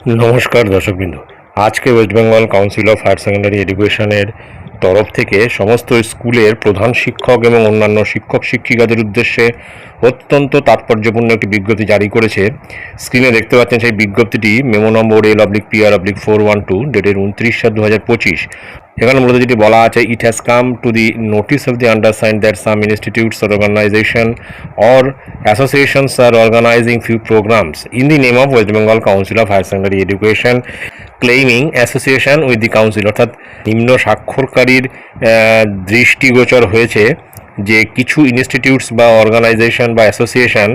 নমস্কার দর্শকবৃন্দ। আজকে West Bengal Council of Higher Secondary এডুকেশনের তরফ থেকে সমস্ত স্কুলের প্রধান শিক্ষক এবং অন্যান্য শিক্ষক শিক্ষিকাদের উদ্দেশ্যে অত্যন্ত তাৎপর্যপূর্ণ একটি বিজ্ঞপ্তি জারি করেছে। স্ক্রিনে দেখতে পাচ্ছেন সেই বিজ্ঞপ্তিটি memo number L oblique PR oblique four one two ডেটের উনত্রিশ সাত দু হাজার পঁচিশ। এখানে মূলত যেটি বলা আছে it has come to the notice of the undersign that some institutes or organisation or associations are organising few programmes in the name of West Bengal Council of Higher Secondary Education claiming association with the council অর্থাৎ নিম্ন স্বাক্ষরকারীর দৃষ্টিগোচর হয়েছে যে কিছু institutes বা organisation বা association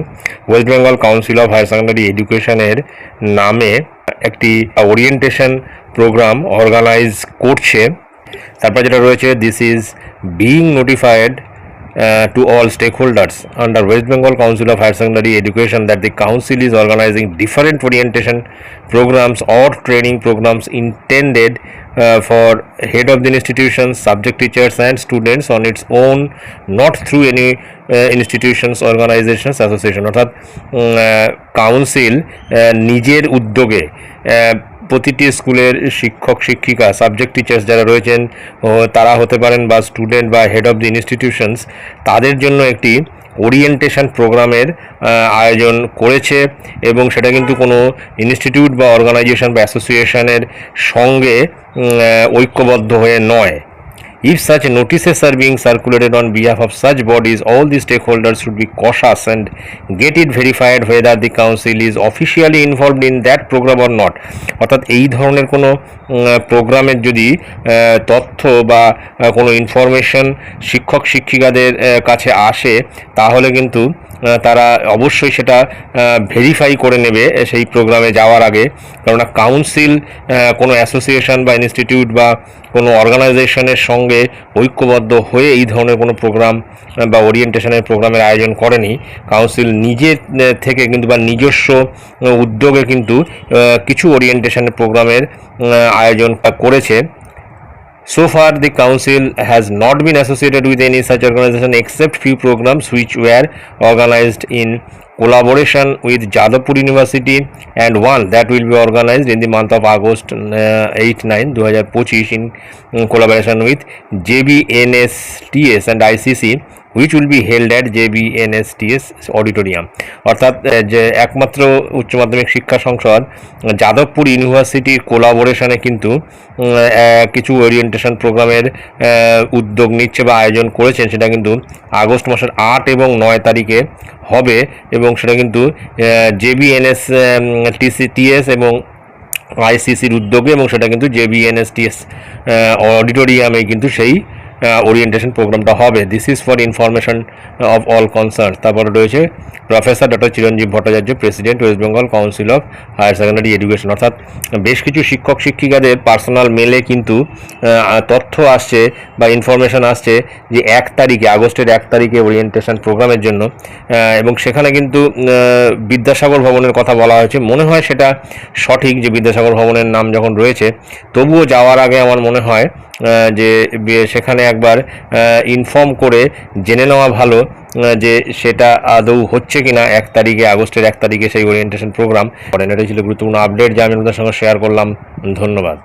West Bengal Council of Higher Secondary এডুকেশনের নামে একটি ওরিয়েন্টেশন প্রোগ্রাম অর্গানাইজ করছে। তারপর যেটা রয়েছে this is being notified to all stakeholders under West Bengal Council of Higher Secondary Education that the council is organising different orientation programmes or training programmes intended for head of the institution subject teachers and students on its own not through any institutions organisations association অর্থাৎ কাউন্সিল নিজের উদ্যোগে প্রতিটি স্কুলের শিক্ষক, শিক্ষিকা subject teachers যারা রয়েছেন তারা হতে পারেন বা স্টুডেন্ট বা হেড অফ দি ইনস্টিটিউশনস তাদের জন্য একটি ওরিয়েন্টেশন প্রোগ্রামের আয়োজন করেছে এবং সেটা কিন্তু কোনো ইনস্টিটিউট বা অর্গানাইজেশন বা অ্যাসোসিয়েশনের সঙ্গে ঐক্যবদ্ধ হয়ে নয়। If such notices are being circulated on behalf of such bodies, all the stakeholders should be cautious and get it verified whether the council is officially involved in that program or not. অর্থাৎ এই ধরনের কোনো প্রোগ্রামের যদি তথ্য বা কোনো information শিক্ষক শিক্ষিকাদের কাছে আসে তাহলে কিন্তু তারা অবশ্যই সেটা ভেরিফাই করে নেবে সেই প্রোগ্রামে যাওয়ার আগে কেননা কাউন্সিল কোনো অ্যাসোসিয়েশন বা ইনস্টিটিউট বা কোনো অর্গানাইজেশনের সঙ্গে ঐক্যবদ্ধ হয়ে এই ধরনের কোনো প্রোগ্রাম বা ওরিয়েন্টেশনের প্রোগ্রামের আয়োজন করেনি কাউন্সিল নিজের থেকে কিন্তু বা নিজস্ব উদ্যোগে কিন্তু কিছু ওরিয়েন্টেশনের প্রোগ্রামের আয়োজন করেছে So far, the council has not been associated with any such organization except few programs which were organized in collaboration with Jadavpur University and one that will be organized in the month of August uh, 8 9 2025 in in collaboration with JBNSTS and ICC which will be held at JBNSTS auditorium অর্থাৎ আহ, যে একমাত্র উচ্চ মাধ্যমিক শিক্ষা সংসদ যাদবপুর ইউনিভার্সিটির কোলাবোরেশনে কিন্তু কিছু ওরিয়েন্টেশন প্রোগ্রামের উদ্যোগ নিচ্ছে বা আয়োজন করেছেন সেটা কিন্তু আগস্ট মাসের আট এবং নয় তারিখে হবে এবং সেটা কিন্তু জেবিএনএস টিসি টিএস এবং আইসিসির উদ্যোগে এবং সেটা কিন্তু জেবিএনএস টিএস অডিটোরিয়ামে কিন্তু সেই ওরিয়েন্টেশন প্রোগ্রামটা হবে। This is for information of all concern তারপরে রয়েছে professor doctor Chiranjib Bhattacharya president West Bengal Council of Higher Secondary Education অর্থাৎ বেশ কিছু শিক্ষক, শিক্ষিকাদের পার্সোনাল মেলে কিন্তু তথ্য আসছে বা ইনফরমেশন আসছে যে এক তারিখে, আগস্টের এক তারিখে ওরিয়েন্টেশন প্রোগ্রামের জন্য। এবং সেখানে কিন্তু বিদ্যাসাগর ভবনের কথা বলা হয়েছে। মনে হয় সেটা সঠিক যে বিদ্যাসাগর ভবনের নাম যখন রয়েছে, তবুও যাওয়ার আগে আমার মনে হয় যে সেখানে একবার ইনফর্ম করে জেনে নেওয়া ভালো যে সেটা আদৌ হচ্ছে কি না এক তারিখে, আগস্টের এক তারিখে সেই ওরিয়েন্টেশন প্রোগ্রাম এটা ছিল গুরুত্বপূর্ণ আপডেট যা আমি আপনাদের সঙ্গে শেয়ার করলাম। ধন্যবাদ।